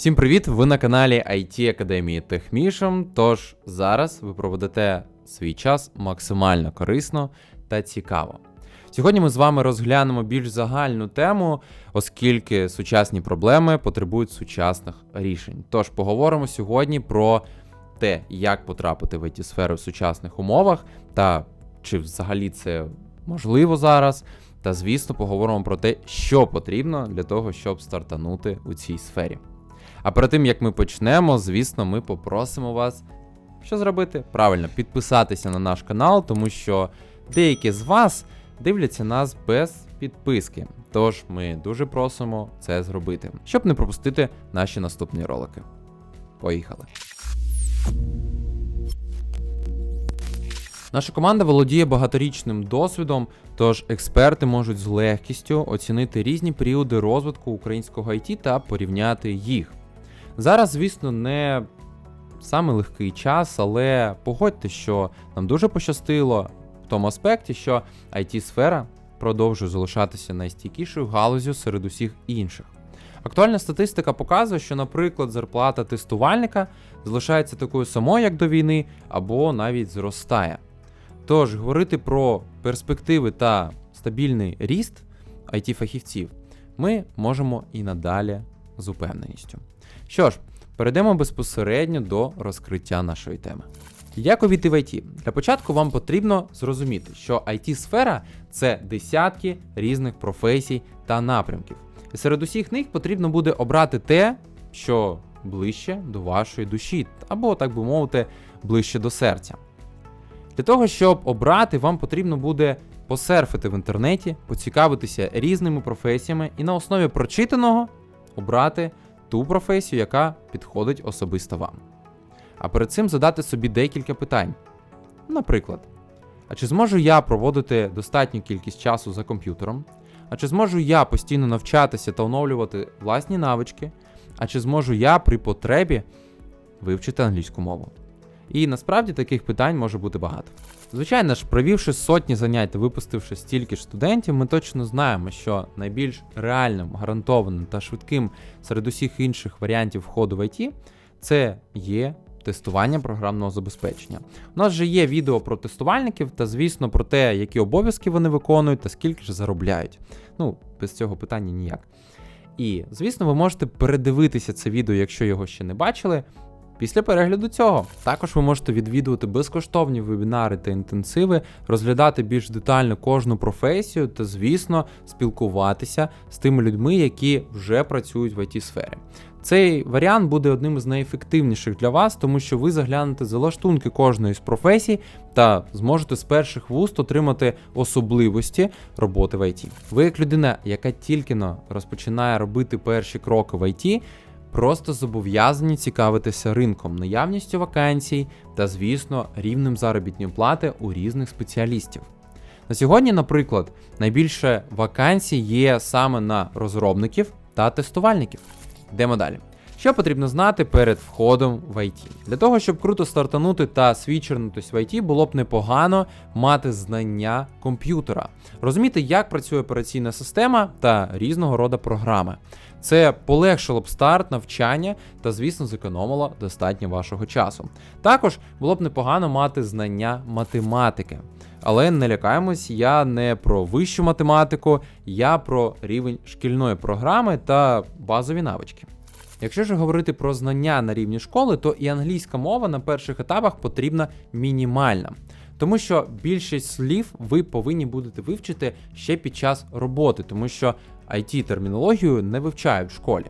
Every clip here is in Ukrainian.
Всім привіт! Ви на каналі IT Академії Техмішем. Тож зараз ви проведете свій час максимально корисно та цікаво. Сьогодні ми з вами розглянемо більш загальну тему, оскільки сучасні проблеми потребують сучасних рішень. Тож поговоримо сьогодні про те, як потрапити в it сферу в сучасних умовах, та чи взагалі це можливо зараз. Та звісно, поговоримо про те, що потрібно для того, щоб стартанути у цій сфері. А перед тим як ми почнемо, звісно, ми попросимо вас, що зробити? Правильно, підписатися на наш канал, тому що деякі з вас дивляться нас без підписки. Тож ми дуже просимо це зробити, щоб не пропустити наші наступні ролики. Поїхали! Наша команда володіє багаторічним досвідом, тож експерти можуть з легкістю оцінити різні періоди розвитку українського IT та порівняти їх. Зараз, звісно, не саме легкий час, але погодьте, що нам дуже пощастило в тому аспекті, що IT-сфера продовжує залишатися найстійкішою галузю серед усіх інших. Актуальна статистика показує, що, наприклад, зарплата тестувальника залишається такою самою, як до війни, або навіть зростає. Тож, говорити про перспективи та стабільний ріст IT-фахівців ми можемо і надалі з упевненістю. Що ж, перейдемо безпосередньо до розкриття нашої теми. Як увійти в IT? Для початку вам потрібно зрозуміти, що IT-сфера це десятки різних професій та напрямків. І серед усіх них потрібно буде обрати те, що ближче до вашої душі, або, так би мовити, ближче до серця. Для того, щоб обрати, вам потрібно буде посерфити в інтернеті, поцікавитися різними професіями і на основі прочитаного обрати ту професію, яка підходить особисто вам. А перед цим задати собі декілька питань. Наприклад, а чи зможу я проводити достатню кількість часу за комп'ютером? А чи зможу я постійно навчатися та оновлювати власні навички? А чи зможу я при потребі вивчити англійську мову? І насправді таких питань може бути багато. Звичайно ж, провівши сотні занять та випустивши стільки ж студентів, ми точно знаємо, що найбільш реальним, гарантованим та швидким серед усіх інших варіантів входу в IT це є тестування програмного забезпечення. У нас вже є відео про тестувальників та, звісно, про те, які обов'язки вони виконують та скільки ж заробляють. Ну, без цього питання ніяк. І, звісно, ви можете передивитися це відео, якщо його ще не бачили. Після перегляду цього також ви можете відвідувати безкоштовні вебінари та інтенсиви, розглядати більш детально кожну професію та, звісно, спілкуватися з тими людьми, які вже працюють в it сфері. Цей варіант буде одним із найефективніших для вас, тому що ви заглянете за лаштунки кожної з професій та зможете з перших вуст отримати особливості роботи в IT. Ви, як людина, яка тільки розпочинає робити перші кроки в IT, просто зобов'язані цікавитися ринком, наявністю вакансій та, звісно, рівнем заробітної плати у різних спеціалістів. На сьогодні, наприклад, найбільше вакансій є саме на розробників та тестувальників. Йдемо далі. Що потрібно знати перед входом в IT? Для того, щоб круто стартанути та свідчернутись в IT, було б непогано мати знання комп'ютера, розуміти, як працює операційна система та різного роду програми. Це полегшило б старт навчання та, звісно, зекономило достатньо вашого часу. Також було б непогано мати знання математики. Але не лякаємось, я не про вищу математику, я про рівень шкільної програми та базові навички. Якщо ж говорити про знання на рівні школи, то і англійська мова на перших етапах потрібна мінімальна. Тому що більшість слів ви повинні будете вивчити ще під час роботи, тому що it термінологію не вивчають в школі.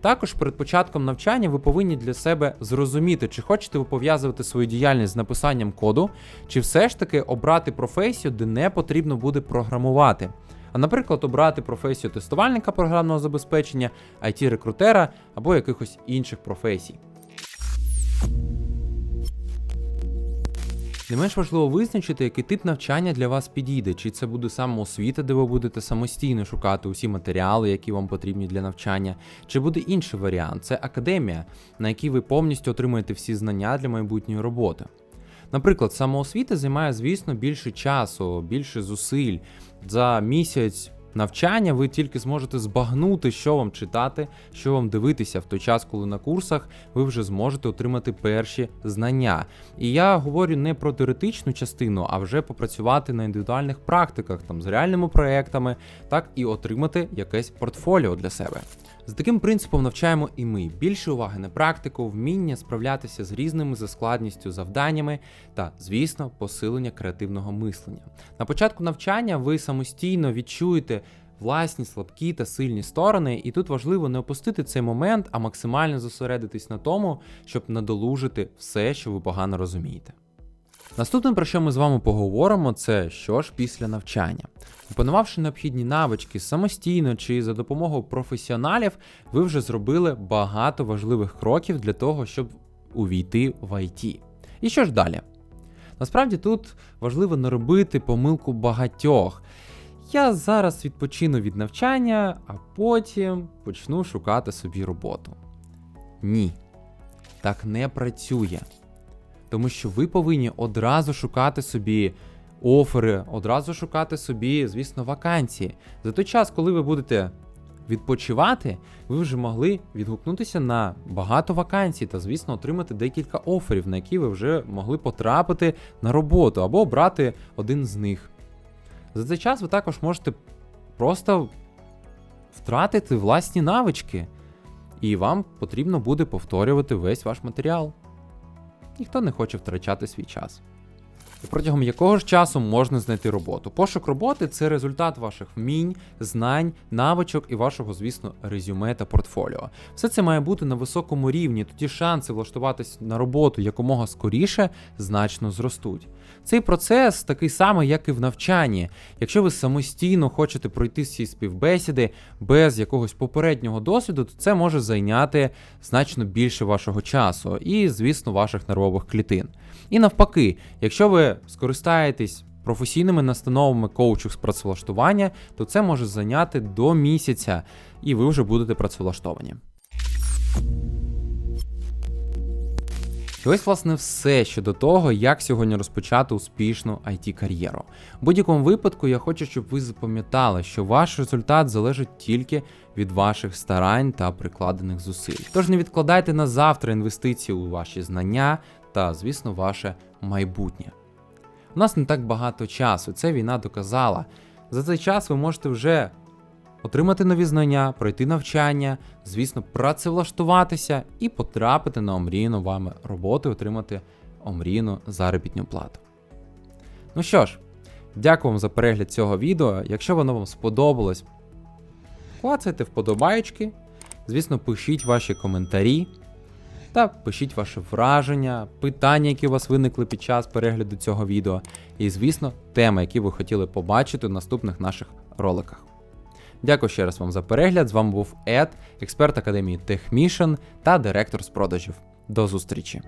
Також перед початком навчання ви повинні для себе зрозуміти, чи хочете ви пов'язувати свою діяльність з написанням коду, чи все ж таки обрати професію, де не потрібно буде програмувати. А, наприклад, обрати професію тестувальника програмного забезпечення, it рекрутера або якихось інших професій. Не менш важливо визначити, який тип навчання для вас підійде, чи це буде самоосвіта, де ви будете самостійно шукати усі матеріали, які вам потрібні для навчання, чи буде інший варіант це академія, на якій ви повністю отримаєте всі знання для майбутньої роботи. Наприклад, самоосвіта займає, звісно, більше часу, більше зусиль. За місяць навчання, ви тільки зможете збагнути, що вам читати, що вам дивитися в той час, коли на курсах ви вже зможете отримати перші знання. І я говорю не про теоретичну частину, а вже попрацювати на індивідуальних практиках, там з реальними проектами, так і отримати якесь портфоліо для себе. За таким принципом навчаємо і ми більше уваги на практику, вміння справлятися з різними за складністю завданнями та, звісно, посилення креативного мислення. На початку навчання ви самостійно відчуєте власні слабкі та сильні сторони, і тут важливо не опустити цей момент, а максимально зосередитись на тому, щоб надолужити все, що ви погано розумієте. Наступне, про що ми з вами поговоримо, це що ж після навчання. Опанувавши необхідні навички самостійно чи за допомогою професіоналів, ви вже зробили багато важливих кроків для того, щоб увійти в IT. І що ж далі? Насправді тут важливо не робити помилку багатьох. Я зараз відпочину від навчання, а потім почну шукати собі роботу. Ні, так не працює. Тому що ви повинні одразу шукати собі офери, одразу шукати собі, звісно, вакансії. За той час, коли ви будете відпочивати, ви вже могли відгукнутися на багато вакансій та, звісно, отримати декілька оферів, на які ви вже могли потрапити на роботу або обрати один з них. За цей час ви також можете просто втратити власні навички, і вам потрібно буде повторювати весь ваш матеріал. Ніхто не хоче втрачати свій час. Протягом якого ж часу можна знайти роботу? Пошук роботи це результат ваших вмінь, знань, навичок і вашого, звісно, резюме та портфоліо. Все це має бути на високому рівні, тоді шанси влаштуватись на роботу якомога скоріше значно зростуть. Цей процес такий самий, як і в навчанні. Якщо ви самостійно хочете пройти всі співбесіди без якогось попереднього досвіду, то це може зайняти значно більше вашого часу і, звісно, ваших нервових клітин. І навпаки, якщо ви скористаєтесь професійними настановами коучу з працевлаштування, то це може зайняти до місяця, і ви вже будете працевлаштовані. І ось, власне, все щодо того, як сьогодні розпочати успішну it кар'єру В будь-якому випадку я хочу, щоб ви запам'ятали, що ваш результат залежить тільки від ваших старань та прикладених зусиль. Тож не відкладайте на завтра інвестиції у ваші знання та, звісно, ваше майбутнє. У нас не так багато часу, це війна доказала. За цей час ви можете вже отримати нові знання, пройти навчання, звісно, працевлаштуватися і потрапити на омріяну вами роботу отримати омріяну заробітну плату. Ну що ж, дякую вам за перегляд цього відео. Якщо воно вам сподобалось, клацайте вподобайки, звісно, пишіть ваші коментарі та пишіть ваше враження, питання, які у вас виникли під час перегляду цього відео, і, звісно, теми, які ви хотіли побачити в наступних наших роликах. Дякую ще раз вам за перегляд. З вами був Ед, експерт Академії TechMission та директор з продажів. До зустрічі!